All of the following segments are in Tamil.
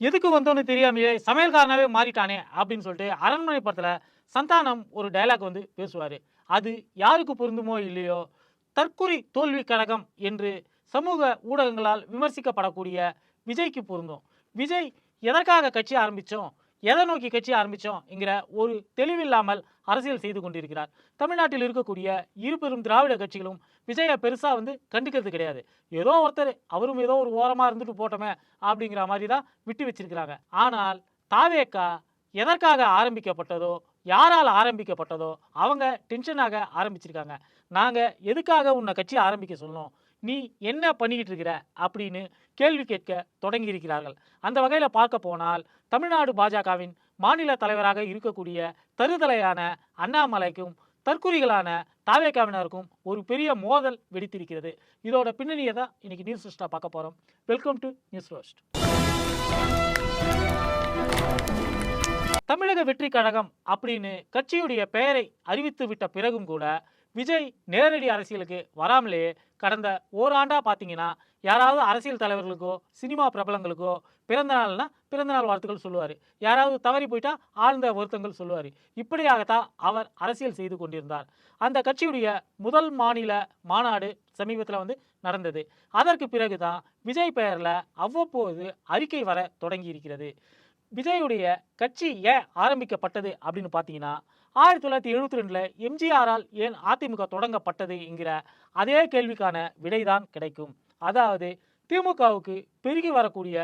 எதுக்கு வந்தோன்னு தெரியாமையே சமையல்காரனாவே மாறிட்டானே அப்படின்னு சொல்லிட்டு அரண்மனை படத்துல சந்தானம் ஒரு டயலாக் வந்து பேசுவார். அது யாருக்கு பொருந்துமோ இல்லையோ தற்குறி தோல்வி கழகம் என்று சமூக ஊடகங்களால் விமர்சிக்கப்படக்கூடிய விஜய்க்கு பொருந்தும். விஜய் எதற்காக கட்சி ஆரம்பித்தோம் எதை நோக்கி கட்சி ஆரம்பித்தோம் என்கிற ஒரு தெளிவில்லாமல் அரசியல் செய்து கொண்டிருக்கிறார். தமிழ்நாட்டில் இருக்கக்கூடிய இரு பெரும் திராவிட கட்சிகளும் விஜயை பெருசாக வந்து கண்டுக்கிறது கிடையாது. ஏதோ ஒருத்தர் அவரும் ஏதோ ஒரு ஓரமாக இருந்துட்டு போட்டோமே அப்படிங்கிற மாதிரி தான் விட்டு வச்சிருக்கிறாங்க. ஆனால் தாவேக்கா எதற்காக ஆரம்பிக்கப்பட்டதோ யாரால் ஆரம்பிக்கப்பட்டதோ அவங்க டென்ஷனாக ஆரம்பிச்சிருக்காங்க. நாங்கள் எதுக்காக உன்னை கட்சி ஆரம்பிக்க சொன்னோம்? நீ என்ன பண்ணிக்கிட்டு இருக்கிற? அப்படின்னு கேள்வி கேட்க தொடங்கி இருக்கிறார்கள் அந்த வகையில் பார்க்க போனால் தமிழ்நாடு பாஜகவின் மாநில தலைவராக இருக்கக்கூடிய தருதலையான அண்ணாமலைக்கும் தற்குறிகளான தாவேக்காவினருக்கும் ஒரு பெரிய மோதல் வெடித்திருக்கிறது. இதோட பின்னணியை தான் இன்னைக்கு நியூஸ் ரோஸ்டாக பார்க்க போகிறோம் வெல்கம் டு நியூஸ் ரோஸ்ட் தமிழக வெற்றி கழகம் அப்படின்னு கட்சியுடைய பெயரை அறிவித்து விட்ட பிறகும் கூட விஜய் நேரடி அரசியலுக்கு வராமலேயே கடந்த ஓராண்டாக பார்த்தீங்கன்னா யாராவது அரசியல் தலைவர்களுக்கோ சினிமா பிரபலங்களுக்கோ பிறந்த நாள்னா பிறந்தநாள் வாழ்த்துக்கள் சொல்லுவார். யாராவது தவறி போயிட்டா ஆழ்ந்த வருத்தங்கள் சொல்லுவார். இப்படியாகத்தான் அவர் அரசியல் செய்து கொண்டிருந்தார். அந்த கட்சியுடைய முதல் மாநில மாநாடு சமீபத்தில் வந்து நடந்தது. அதற்கு பிறகு தான் விஜய் பெயரில் அவ்வப்போது அறிக்கை வர தொடங்கி இருக்கிறது விஜயுடைய கட்சி ஏன் ஆரம்பிக்கப்பட்டது அப்படின்னு பார்த்தீங்கன்னா ஆயிரத்தி தொள்ளாயிரத்தி எழுபத்தி ரெண்டில் எம்ஜிஆரால் ஏன் அதிமுக தொடங்கப்பட்டது என்கிற அதே கேள்விக்கான விடைதான் கிடைக்கும். அதாவது திமுகவுக்கு பெருகி வரக்கூடிய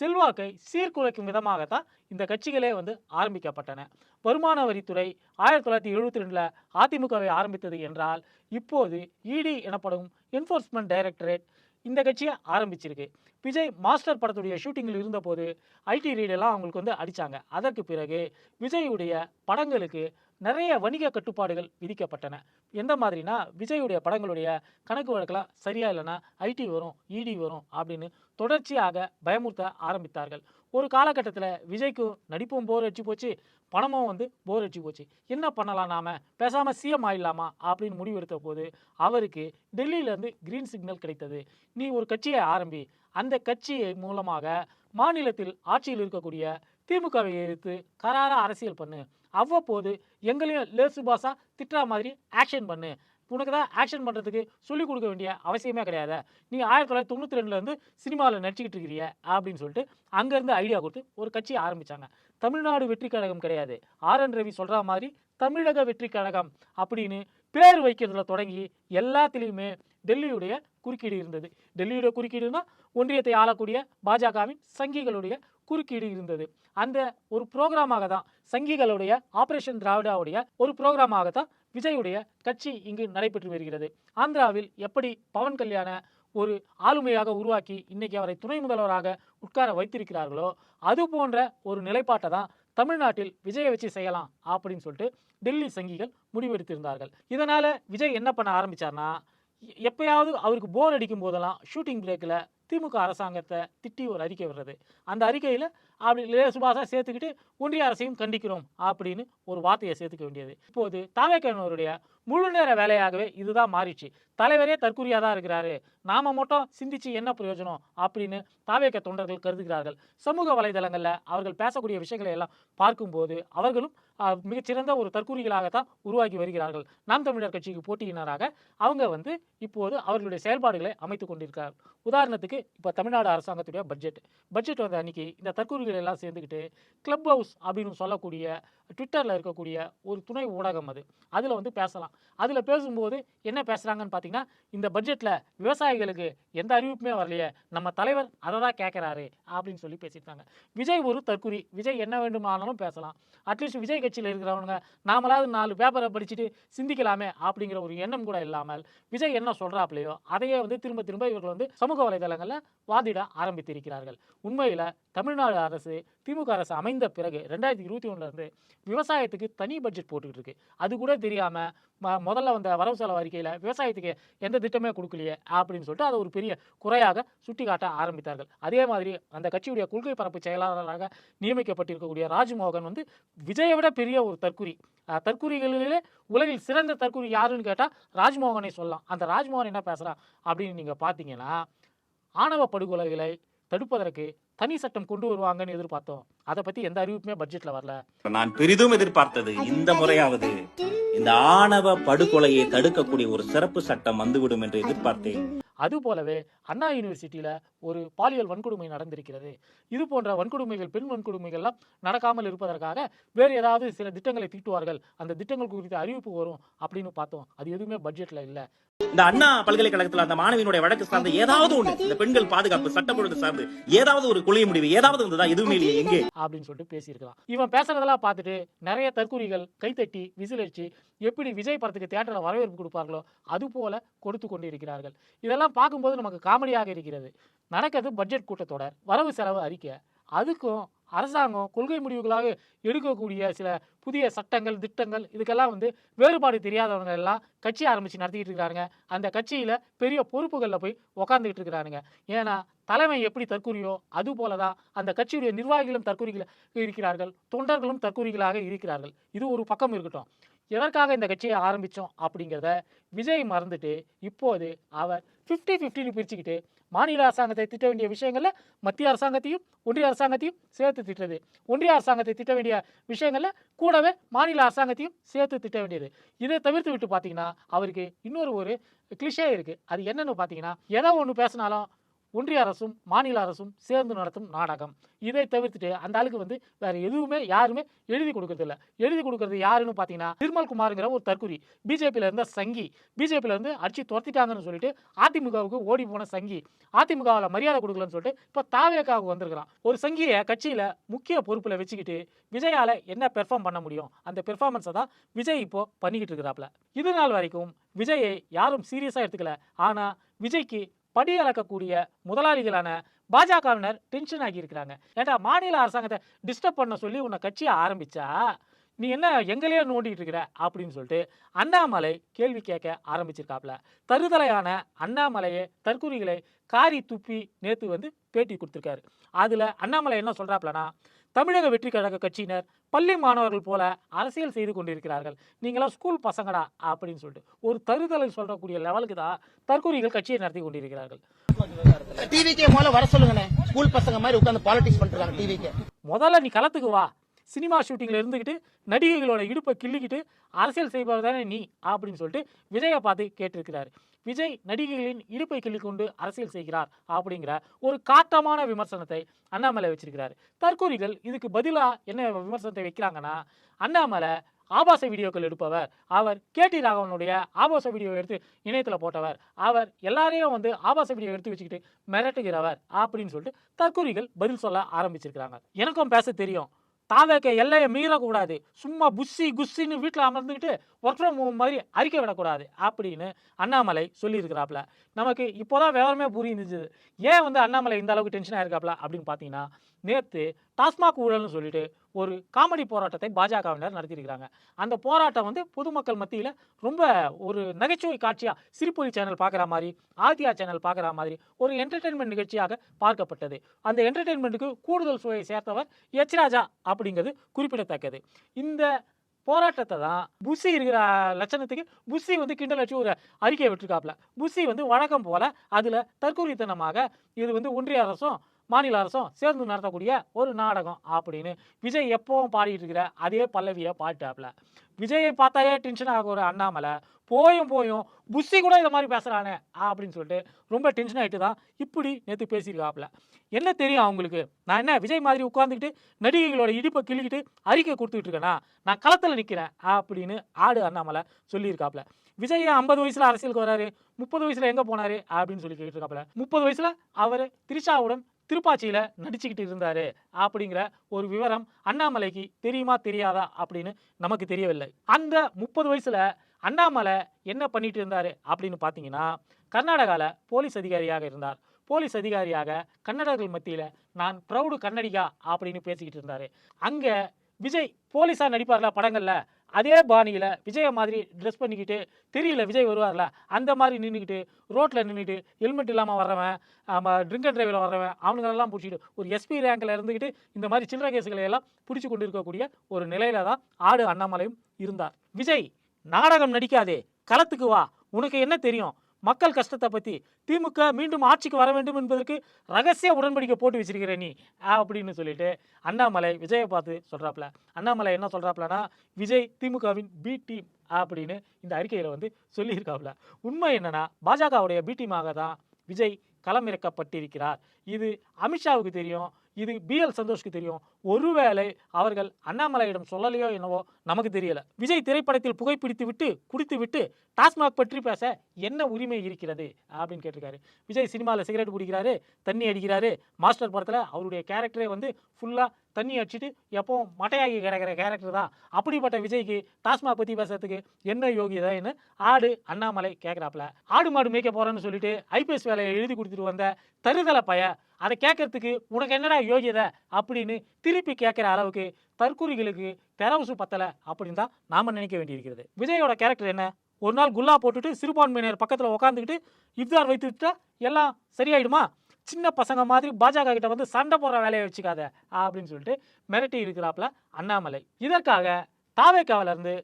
செல்வாக்கை சீர்குலைக்கும் விதமாகத்தான் இந்த கட்சிகளே வந்து ஆரம்பிக்கப்பட்டன. வருமான வரித்துறை ஆயிரத்தி தொள்ளாயிரத்தி எழுபத்தி ரெண்டில் அதிமுகவை ஆரம்பித்தது என்றால் இப்போது இடி எனப்படும் என்ஃபோர்ஸ்மெண்ட் டைரக்டரேட் இந்த கட்சியை ஆரம்பிச்சிருக்கு. விஜய் மாஸ்டர் படத்துடைய ஷூட்டிங்கில் இருந்தபோது ஐடி ரீடெல்லாம் அவங்களுக்கு வந்து அடித்தாங்க அதற்கு பிறகு விஜயுடைய படங்களுக்கு நிறைய வணிக கட்டுப்பாடுகள் விதிக்கப்பட்டன. எந்த மாதிரினா விஜயுடைய படங்களுடைய கணக்கு வழக்கெல்லாம் சரியா இல்லைன்னா ஐடி வரும் இடி வரும் அப்படின்னு தொடர்ச்சியாக பயமுறுத்த ஆரம்பித்தார்கள். ஒரு காலகட்டத்தில் விஜய்க்கும் நடிப்பும் போர் அடிச்சு போச்சு பணமும் வந்து போர் அடிச்சு போச்சு. என்ன பண்ணலாம் நாம? பேசாமல் சிஎம் ஆயிடலாமா? அப்படின்னு முடிவெடுத்த போது அவருக்கு டெல்லியிலேருந்து கிரீன் சிக்னல் கிடைத்தது. நீ ஒரு கட்சியை ஆரம்பி அந்த கட்சியை மூலமாக மாநிலத்தில் ஆட்சியில் இருக்கக்கூடிய திமுகவை எதிர்த்து கராராக அரசியல் பண்ணு. அவ்வப்போது எங்களையும் லேசுபாசா திட்டுற மாதிரி ஆக்ஷன் பண்ணு. உனக்கு தான் ஆக்ஷன் பண்ணுறதுக்கு சொல்லிக் கொடுக்க வேண்டிய அவசியமே கிடையாது? நீ ஆயிரத்தி தொள்ளாயிரத்தி தொண்ணூற்றி ரெண்டுலேருந்து சினிமாவில் நடிச்சுக்கிட்டு இருக்கிறிய அப்படின்னு சொல்லிட்டு அங்கேருந்து ஐடியா கொடுத்து ஒரு கட்சி ஆரம்பித்தாங்க தமிழ்நாடு வெற்றி கழகம் கிடையாது. ஆர். என். ரவி சொல்கிற மாதிரி தமிழக வெற்றி கழகம் அப்படின்னு பேர் வைக்கிறதுல தொடங்கி எல்லாத்துலேயுமே டெல்லியுடைய குறுக்கீடு இருந்தது. டெல்லியுடைய குறுக்கீடுனா ஒன்றியத்தை ஆளக்கூடிய பாஜகவின் சங்கிகளுடைய குறுக்கீடு இருந்தது. அந்த ஒரு ப்ரோக்ராமாக தான் சங்கிகளுடைய ஆபரேஷன் திராவிடாவுடைய ஒரு ப்ரோக்ராமாக தான் விஜயுடைய கட்சி இங்கு நடைபெற்று வருகிறது. ஆந்திராவில் எப்படி பவன் கல்யாண ஒரு ஆளுமையாக உருவாக்கி இன்னைக்கு அவரை துணை முதல்வராக உட்கார வைத்திருக்கிறார்களோ அது போன்ற ஒரு நிலைப்பாட்டை தான் தமிழ்நாட்டில் விஜயை வச்சு செய்யலாம் அப்படின்னு சொல்லிட்டு டெல்லி சங்கிகள் முடிவெடுத்திருந்தார்கள். இதனால விஜய் என்ன பண்ண ஆரம்பிச்சார்னா எ- எப்பயாவது அவருக்கு போர் அடிக்கும் போதெல்லாம் ஷூட்டிங் பிரேக்கில் திமுக அரசாங்கத்தை திட்டி ஒரு அறிக்கை வர்றது. அந்த அறிக்கையில் அப்படி லேசுபாசாக சேர்த்துக்கிட்டு ஒன்றிய அரசையும் கண்டிக்கிறோம் அப்படின்னு ஒரு வார்த்தையை சேர்த்துக்க வேண்டியது. இப்போது தாவேக்கனவருடைய முழு நேர வேலையாகவே இதுதான் மாறிச்சு தலைவரே தற்குறியாக தான் இருக்கிறாரு. நாம மட்டும் சிந்திச்சு என்ன பிரயோஜனம் அப்படின்னு தாவேக்க தொண்டர்கள் கருதுகிறார்கள். சமூக வலைதளங்களில் அவர்கள் பேசக்கூடிய விஷயங்களை எல்லாம் பார்க்கும்போது அவர்களும் மிகச்சிறந்த ஒரு தற்குறிகளாகத்தான் உருவாகி வருகிறார்கள். நாம் தமிழர் கட்சிக்கு போட்டியினராக அவங்க வந்து இப்போது அவர்களுடைய செயல்பாடுகளை அமைத்து கொண்டிருக்கிறார். உதாரணத்துக்கு இப்போ தமிழ்நாடு அரசாங்கத்துடைய பட்ஜெட் பட்ஜெட் வந்த அன்னைக்கு இந்த தற்கூறிகள் எல்லாம் சேர்ந்துக்கிட்டு கிளப் ஹவுஸ் அப்படின்னு சொல்லக்கூடிய ட்விட்டரில் இருக்கக்கூடிய ஒரு துணை ஊடகம் அது. அதில் வந்து பேசலாம். அதில் பேசும்போது என்ன பேசுகிறாங்கன்னு பார்த்தீங்கன்னா இந்த பட்ஜெட்டில் விவசாயிகளுக்கு எந்த அறிவிப்புமே வரலையே நம்ம தலைவர் அதை தான் கேட்குறாரு அப்படின்னு சொல்லி பேசியிருக்காங்க விஜய் ஒரு தற்குறி. விஜய் என்ன வேண்டுமானாலும் பேசலாம். அட்லீஸ்ட் விஜய் கட்சியில் இருக்கிறவங்க நாமளாவது நாலு பேப்பரை படிச்சுட்டு சிந்திக்கலாமே அப்படிங்கிற ஒரு எண்ணம் கூட இல்லாமல் விஜய் என்ன சொல்கிறாப்லையோ அதையே வந்து திரும்ப திரும்ப இவர்கள் வந்து சமூக வலைதளங்களில் வாதிட ஆரம்பித்திருக்கிறார்கள். உண்மையில் தமிழ்நாடு அரசு திமுக அரசு அமைந்த பிறகு ரெண்டாயிரத்தி இருபத்தி ஒன்றுலேருந்து விவசாயத்துக்கு தனி பட்ஜெட் போட்டுக்கிட்டு இருக்கு. அது கூட தெரியாமல் ம முதல்ல வந்த வரவு செலவு அறிக்கையில் விவசாயத்துக்கு எந்த திட்டமே கொடுக்கலையே அப்படின்னு சொல்லிட்டு அதை ஒரு பெரிய குறையாக சுட்டிக்காட்ட ஆரம்பித்தார்கள். அதே மாதிரி அந்த கட்சியுடைய கொள்கை பரப்பு செயலாளராக நியமிக்கப்பட்டிருக்கக்கூடிய ராஜ்மோகன் வந்து விஜயை விட பெரிய ஒரு தற்குறி தற்கூரிகளிலே தற்குறிகளிலே உலகில் சிறந்த தற்குறி யாருன்னு கேட்டால் ராஜ்மோகனை சொல்லலாம். அந்த ராஜ்மோகன் என்ன பேசுகிறான் அப்படின்னு நீங்கள் பார்த்தீங்கன்னா ஆணவ படுகொலைகளை தடுப்பதற்கு தனி சட்டம் கொண்டு வருவாங்கன்னு எதிர்பார்த்தோம். அதை பத்தி எந்த அறிவிப்புமே பட்ஜெட்ல வரல. நான் பெரிதும் எதிர்பார்த்தது இந்த முறையாவது இந்த ஆணவ படுகொலையை தடுக்கக்கூடிய ஒரு சிறப்பு சட்டம் வந்துவிடும் என்று எதிர்பார்த்தேன். அது போலவே அண்ணா யூனிவர்சிட்டியில ஒரு பாலியல் வன்கொடுமை நடந்திருக்கிறது. இது போன்ற வன்கொடுமைகள் பெண் வன்கொடுமைகள்லாம் நடக்காமல் இருப்பதற்காக வேறு ஏதாவது சில திட்டங்களை தீட்டுவார்கள். அந்த திட்டங்கள் குறித்த அறிவிப்பு வரும் அப்படின்னு பார்த்தோம். அது எதுவுமே பட்ஜெட்ல இல்ல. இந்த அண்ணா பல்கலைக்கழகத்துல அந்த மாணவியினுடைய வழக்கு சார்ந்து ஏதாவது ஒண்ணு. இந்த பெண்கள் பாதுகாப்பு சட்டம் ஒழுங்கு சார்ந்து ஏதாவது ஒரு கொள்கை முடிவு ஏதாவது வந்ததா? எதுவுமே இல்லையே எங்கே? அப்படின்னு சொல்லிட்டு பேசியிருக்கலாம். இவன் பேசுறதெல்லாம் பார்த்துட்டு நிறைய தற்கூரிகள் கைத்தட்டி விசிலடிச்சு எப்படி விஜய் படத்துக்கு தேட்டரில் வரவேற்பு கொடுப்பார்களோ அது போல கொடுத்து கொண்டு இருக்கிறார்கள் இதெல்லாம் பார்க்கும்போது நமக்கு காமெடியாக இருக்கிறது. நடக்கிறது பட்ஜெட் கூட்டத்தொடர் வரவு செலவு அறிக்கை. அதுக்கும் அரசாங்கம் கொள்கை முடிவுகளாக எடுக்கக்கூடிய சில புதிய சட்டங்கள் திட்டங்கள் இதுக்கெல்லாம் வந்து வேறுபாடு தெரியாதவங்க எல்லாம் கட்சி ஆரம்பித்து நடத்திக்கிட்டு இருக்கிறாங்க அந்த கட்சியில் பெரிய பொறுப்புகளில் போய் உக்காந்துக்கிட்டு இருக்கிறானுங்க. ஏன்னா தலைமை எப்படி தற்குறியோ அது போல தான் அந்த கட்சியுடைய நிர்வாகிகளும் தற்கூரிகளாக இருக்கிறார்கள் தொண்டர்களும் தற்கூரிகளாக இருக்கிறார்கள். இது ஒரு பக்கம் இருக்கட்டும். எதற்காக இந்த கட்சியை ஆரம்பித்தோம் அப்படிங்கிறத விஜய் மறந்துட்டு இப்போது அவர் ஃபிஃப்டி ஃபிஃப்டின்னு பிரிச்சுக்கிட்டு மாநில அரசாங்கத்தை திட்ட வேண்டிய விஷயங்களில் மத்திய அரசாங்கத்தையும் ஒன்றிய அரசாங்கத்தையும் சேர்த்து திட்டுறது. ஒன்றிய அரசாங்கத்தை திட்ட வேண்டிய விஷயங்களில் கூடவே மாநில அரசாங்கத்தையும் சேர்த்து திட்ட வேண்டியது. இதை தவிர்த்து விட்டு பார்த்தீங்கன்னா அவருக்கு இன்னொரு ஒரு கிளிஷே இருக்குது அது என்னென்னு பார்த்தீங்கன்னா எதை ஒன்று பேசினாலும் ஒன்றிய அரசும் மாநில அரசும் சேர்ந்து நடத்தும் நாடகம். இதை தவிர்த்துட்டு அந்த ஆளுக்கு வந்து வேற எதுவுமே யாருமே எழுதி கொடுக்கறது இல்லை. எழுதி கொடுக்கறது யாருன்னு பார்த்தீங்கன்னா நிர்மல் குமாருங்கிற ஒரு தற்குறி பிஜேபியில் இருந்த சங்கி. பிஜேபியில் இருந்து அடிச்சு துரத்திட்டாங்கன்னு சொல்லிட்டு அதிமுகவுக்கு ஓடி போன சங்கி. அதிமுகவில் மரியாதை கொடுக்கலன்னு சொல்லிட்டு இப்போ தாவேக்காவுக்கு வந்திருக்கிறான். ஒரு சங்கியை கட்சியில் முக்கிய பொறுப்பில் வச்சுக்கிட்டு விஜயால என்ன பெர்ஃபார்ம் பண்ண முடியும்? அந்த பெர்ஃபார்மன்ஸை தான் விஜய் இப்போ பண்ணிக்கிட்டு இருக்கிறாப்ல. இது நாள் வரைக்கும் விஜயை யாரும் சீரியஸாக எடுத்துக்கல. ஆனால் விஜய்க்கு படி அளக்கக்கூடிய முதலாளிகளான பாஜகவினர் டென்ஷன் ஆகியிருக்கிறாங்க. ஏன்டா மாநில அரசாங்கத்தை டிஸ்டர்ப் பண்ண சொல்லி உன்னை கட்சியை ஆரம்பிச்சா? நீ என்ன எங்களையே நோண்டிட்டு இருக்கிற? அப்படின்னு சொல்லிட்டு அண்ணாமலை கேள்வி கேட்க ஆரம்பிச்சிருக்காப்ல. தருதலையான அண்ணாமலையை தற்கூரிகளை காரி துப்பி நேற்று வந்து பேட்டி கொடுத்துருக்காரு. அதுல அண்ணாமலை என்ன சொல்றாப்லனா தமிழக வெற்றி கழக கட்சியினர் பள்ளி மாணவர்கள் போல அரசியல் செய்து கொண்டிருக்கிறார்கள். நீங்களாம் ஸ்கூல் பசங்கடா? அப்படின்னு சொல்லிட்டு. ஒரு தருதலை சொல்லக்கூடிய லெவலுக்கு தான் தற்கூரிகள் கட்சியை நடத்தி கொண்டிருக்கிறார்கள். டிவிக்கே முதல்ல வர சொல்லுங்கண்ணே. ஸ்கூல் பசங்க மாதிரி உட்காந்து பாலிடிக்ஸ் பண்ணிருக்காங்க டிவிக்கே முதல்ல நீ களத்துக்கு வா. சினிமா ஷூட்டிங்கில் இருந்துக்கிட்டு நடிகைகளோட இடுப்பை கிள்ளிக்கிட்டு அரசியல் செய்பவர் தானே நீ அப்படின்னு சொல்லிட்டு விஜயை பார்த்து கேட்டிருக்கிறார். விஜய் நடிகைகளின் இடுப்பை கிள்ளிக்கொண்டு அரசியல் செய்கிறார் அப்படிங்கிற ஒரு காட்டமான விமர்சனத்தை அண்ணாமலை வச்சிருக்கிறார். தற்கூரிகள் இதுக்கு பதிலாக என்ன விமர்சனத்தை வைக்கிறாங்கன்னா அண்ணாமலை ஆபாச வீடியோக்கள் எடுப்பவர். அவர் கேடி ராகவனுடைய ஆபாச வீடியோ எடுத்து இணையத்தில் போட்டவர். அவர் எல்லாரையும் வந்து ஆபாச வீடியோ எடுத்து வச்சுக்கிட்டு மிரட்டுகிறவர் அப்படின்னு சொல்லிட்டு தற்கூரிகள் பதில் சொல்ல ஆரம்பிச்சிருக்கிறாங்க. எனக்கும் பேச தெரியும். தாவேக்க எல்லையை மீறக்கூடாது. சும்மா புஸ்ஸி குஸ்ஸின்னு வீட்டில் அமர்ந்துக்கிட்டு ஒர்க் ஃப்ரம் ஹோம் மாதிரி அறிக்கை விடக்கூடாது அப்படின்னு அண்ணாமலை சொல்லியிருக்கிறாப்புல நமக்கு இப்போதான் விவரமே புரிஞ்சுது. ஏன் வந்து அண்ணாமலை இந்த அளவுக்கு டென்ஷனாக இருக்காப்ல அப்படின்னு பார்த்தீங்கன்னா நேற்று டாஸ்மாக் ஊழல்னு சொல்லிட்டு ஒரு காமெடி போராட்டத்தை பாஜகவினர் நடத்தியிருக்கிறாங்க. அந்த போராட்டம் வந்து பொதுமக்கள் மத்தியில் ரொம்ப ஒரு நகைச்சுவை காட்சியாக சிரிப்பொலி சேனல் பார்க்குற மாதிரி ஆதியா சேனல் பார்க்குற மாதிரி ஒரு என்டர்டெயின்மெண்ட் நிகழ்ச்சியாக பார்க்கப்பட்டது. அந்த என்டர்டெயின்மெண்ட்டுக்கு கூடுதல் சுவையை சேர்த்தவர் எச் ராஜா அப்படிங்கிறது குறிப்பிடத்தக்கது. இந்த போராட்டத்தை தான் புஷி இருக்கிற லட்சணத்துக்கு புஷி வந்து கிண்டல் அடிச்சு ஒரு அறிக்கையை விட்டுருக்காப்புல புஷி வந்து வழக்கம் போல் அதில் தற்கொலைத்தனமாக இது வந்து ஒன்றிய அரசும் மாநில அரசும் சேர்ந்து நடத்தக்கூடிய ஒரு நாடகம் அப்படின்னு. விஜய் எப்பவும் பாடிட்டு இருக்கிற அதே பல்லவியை பாட்டாப்ல விஜயை பார்த்தாலே டென்ஷன் ஆக ஒரு அண்ணாமலை போயும் போயும் புஷி கூட இதை மாதிரி பேசுகிறானே அப்படின்னு சொல்லிட்டு ரொம்ப டென்ஷன் ஆகிட்டு தான் இப்படி நேற்று பேசியிருக்காப்புல. என்ன தெரியும் அவங்களுக்கு? நான் என்ன விஜய் மாதிரி உட்காந்துக்கிட்டு நடிகைகளோட இடிப்பை கிள்ளிக்கிட்டு அறிக்கை கொடுத்துக்கிட்டு இருக்கேனா? நான் களத்தில் நிற்கிறேன் அப்படின்னு ஆடு அண்ணாமலை சொல்லியிருக்காப்புல. விஜய் ஐம்பது வயசில் அரசியலுக்கு வராரு? முப்பது வயசில் எங்கே போனார்? அப்படின்னு சொல்லி கேட்டிருக்காப்புல. முப்பது வயசில் அவர் திரிஷாவுடன் திருப்பாச்சியில் நடிச்சுக்கிட்டு இருந்தார் அப்படிங்கிற ஒரு விவரம் அண்ணாமலைக்கு தெரியுமா தெரியாதா அப்படின்னு நமக்கு தெரியவில்லை. அந்த முப்பது வயசில் அண்ணாமலை என்ன பண்ணிட்டு இருந்தார் அப்படின்னு பார்த்தீங்கன்னா கர்நாடகாவில் போலீஸ் அதிகாரியாக இருந்தார். போலீஸ் அதிகாரியாக கன்னடர்கள் மத்தியில் நான் ப்ரௌடு கன்னடிகா அப்படின்னு பேசிக்கிட்டு இருந்தார். அங்கே விஜய் போலீஸாக நடிப்பார்ல படங்களில் அதே பாணியில் விஜயை மாதிரி ட்ரெஸ் பண்ணிக்கிட்டு தெரியல விஜய் வருவார்ல அந்த மாதிரி நின்றுக்கிட்டு ரோட்டில் நின்றுட்டு ஹெல்மெட் இல்லாமல் வர்றவன் ட்ரிங்க் அண்ட் டிரைவில் வர்றவன் அவனுங்களெல்லாம் பிடிச்சிட்டு ஒரு எஸ்பி ரேங்கில் இருந்துக்கிட்டு இந்த மாதிரி சில்லறை கேஸுகளை எல்லாம் பிடிச்சி கொண்டு இருக்கக்கூடிய ஒரு நிலையில தான் ஆடு அண்ணாமலையும் இருந்தார். விஜய் நாடகம் நடிக்காதே களத்துக்கு வா உனக்கு என்ன தெரியும்? மக்கள் கஷ்டத்தை பற்றி திமுக மீண்டும் ஆட்சிக்கு வர வேண்டும் என்பதற்கு ரகசிய உடன்படிக்கை போட்டு வச்சிருக்கிற நீ அப்படின்னு சொல்லிட்டு அண்ணாமலை விஜயை பார்த்து சொல்கிறாப்புல அண்ணாமலை என்ன சொல்கிறாப்புலனா விஜய் திமுகவின் பி டீம் அப்படின்னு இந்த அறிக்கையில் வந்து சொல்லியிருக்காப்ல. உண்மை என்னென்னா பாஜகவுடைய பி டீமாக தான் விஜய் களமிறக்கப்பட்டிருக்கிறார். இது அமித்ஷாவுக்கு தெரியும் இது பிஎல் சந்தோஷ்க்கு தெரியும். ஒருவேளை அவர்கள் அண்ணாமலையிடம் சொல்லலையோ என்னவோ நமக்கு தெரியல. விஜய் திரைப்படத்தில் புகைப்பிடித்து விட்டு குடித்து விட்டு டாஸ்மாக் பற்றி பேச என்ன உரிமை இருக்கிறது? அப்படின்னு கேட்டிருக்காரு. விஜய் சினிமாவில் சிகரெட் குடிக்கிறாரு தண்ணி அடிக்கிறாரு. மாஸ்டர் படத்தில் அவருடைய கேரக்டரே வந்து ஃபுல்லாக தண்ணி அடிச்சுட்டு எப்போவும் மட்டையாகி கிடக்கிற கேரக்டர் தான். அப்படிப்பட்ட விஜய்க்கு டாஸ்மாக் பற்றி பேசுறதுக்கு என்ன யோகியதான்னு ஆடு அண்ணாமலை கேட்குறாப்புல. ஆடு மாடு மேய்க்க போகிறேன்னு சொல்லிட்டு ஐபிஎஸ் வேலையை எழுதி கொடுத்துட்டு வந்த தருதலை பய அதை கேட்கறதுக்கு உனக்கு என்னடா யோகியதை அப்படின்னு திருப்பி கேட்குற அளவுக்கு தற்குறிகளுக்கு தெரவசு பத்தலை அப்படின்னு தான் நாம் நினைக்க வேண்டியிருக்கிறது. விஜயோட கேரக்டர் என்ன? ஒரு நாள் குல்லா போட்டுட்டு சிறுபான்மையினர் பக்கத்தில் உட்காந்துக்கிட்டு இஃப்தார் வைத்து விட்டா எல்லாம் சரியாயிடுமா? சின்ன பசங்க மாதிரி பாஜக கிட்ட வந்து சண்டை போடுற வேலையை வச்சுக்காத அப்படின்னு சொல்லிட்டு மிரட்டி இருக்கிறாப்புல அண்ணாமலை. இதற்காக தாவேக்காவிலேருந்து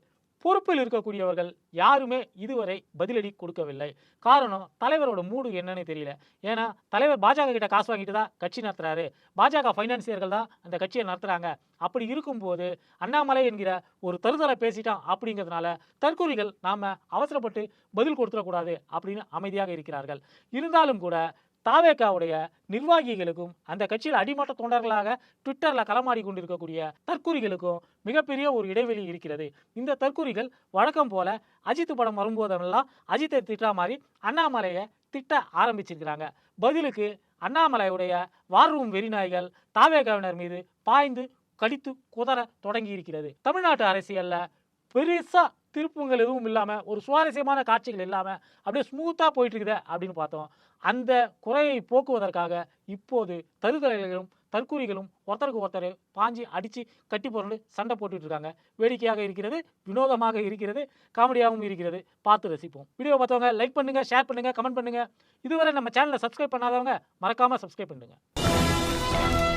பொறுப்பில் இருக்கக்கூடியவர்கள் யாருமே இதுவரை பதிலடி கொடுக்கவில்லை. காரணம் தலைவரோட மூடு என்னன்னு தெரியல. ஏன்னா தலைவர் பாஜக கிட்ட காசு வாங்கிட்டு தான் கட்சி நடத்துறாரு. பாஜக ஃபைனான்சியர்கள் தான் அந்த கட்சியை நடத்துறாங்க. அப்படி இருக்கும்போது அண்ணாமலை என்கிற ஒரு தருதலை பேசிட்டான் அப்படிங்கிறதுனால தற்கொலைகள் நாம அவசரப்பட்டு பதில் கொடுத்துடக்கூடாது அப்படின்னு அமைதியாக இருக்கிறார்கள். இருந்தாலும் கூட தாவேக்காவுடைய நிர்வாகிகளுக்கும் அந்த கட்சியில் அடிமட்ட தொண்டர்களாக ட்விட்டரில் களமாடி கொண்டிருக்கக்கூடிய தற்கூரிகளுக்கும் மிகப்பெரிய ஒரு இடைவெளி இருக்கிறது. இந்த தற்கூறிகள் வழக்கம் போல அஜித் படம் வரும்போதெல்லாம் அஜித்தை திட்டா மாதிரி அண்ணாமலையை திட்ட ஆரம்பிச்சிருக்கிறாங்க. பதிலுக்கு அண்ணாமலையுடைய வார் ரூம் வெறிநாய்கள் தாவேகாவினர் மீது பாய்ந்து கடித்து குதற தொடங்கி இருக்கிறது தமிழ்நாட்டு அரசியலில் பெருசாக திருப்பங்கள் எதுவும் இல்லாமல் ஒரு சுவாரஸ்யமான காட்சிகள் இல்லாமல் அப்படியே ஸ்மூத்தாக போயிட்டுருக்குது அப்படின்னு பார்த்தோம். அந்த குறையை போக்குவதற்காக இப்போது தருதலைகளும் தற்கூரிகளும் ஒருத்தருக்கு ஒருத்தர் பாஞ்சி அடித்து கட்டி புரண்டு சண்டை போட்டுட்ருக்காங்க வேடிக்கையாக இருக்கிறது வினோதமாக இருக்கிறது காமெடியாகவும் இருக்கிறது. பார்த்து ரசிப்போம். வீடியோ பார்த்தவங்க லைக் பண்ணுங்கள் ஷேர் பண்ணுங்கள் கமெண்ட் பண்ணுங்க. இதுவரை நம்ம சேனலை சப்ஸ்கிரைப் பண்ணாதவங்க மறக்காமல் சப்ஸ்கிரைப் பண்ணுங்கள்